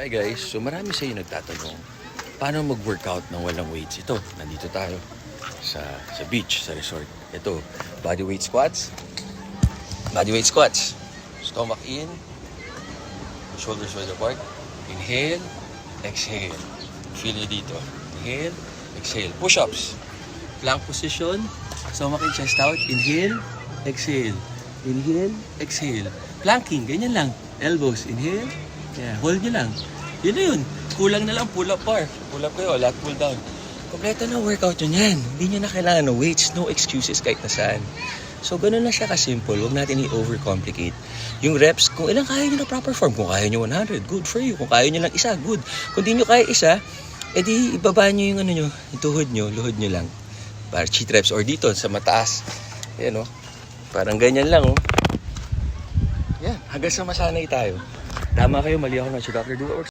Hi guys, so marami sa inyo nagtatanong, paano mag-workout ng walang weights? Ito, nandito tayo sa sa beach, sa resort. Ito, body weight squats. Body weight squats. Stomach in, shoulders width apart. Inhale, exhale. Feel nyo dito. Inhale, exhale. Push-ups. Plank position, stomach in, chest out. Inhale, exhale. Inhale, exhale. Planking, ganyan lang. Elbows, inhale. Yeah, hold nyo lang. Yun na yun. Kulang na lang pull up bar. Pull up kayo, lat pull down. Kompleto na workout yun yan. Hindi nyo na kailangan ng weights, no excuses kahit na saan. So, ganun na siya ka-simple. Huwag natin i-overcomplicate. Yung reps, kung ilang kaya nyo na proper form. Kung kaya nyo 100, good for you. Kung kaya nyo lang isa, good. Kung di nyo kaya isa, edi ibaba nyo yung ano nyo, yung tuhod nyo, luhod nyo lang. Para cheat reps or dito sa mataas. Ayan o. Parang ganyan lang oh. Hanggang sa masanay tayo. Tama kayo, mali ako na si Dr. Works.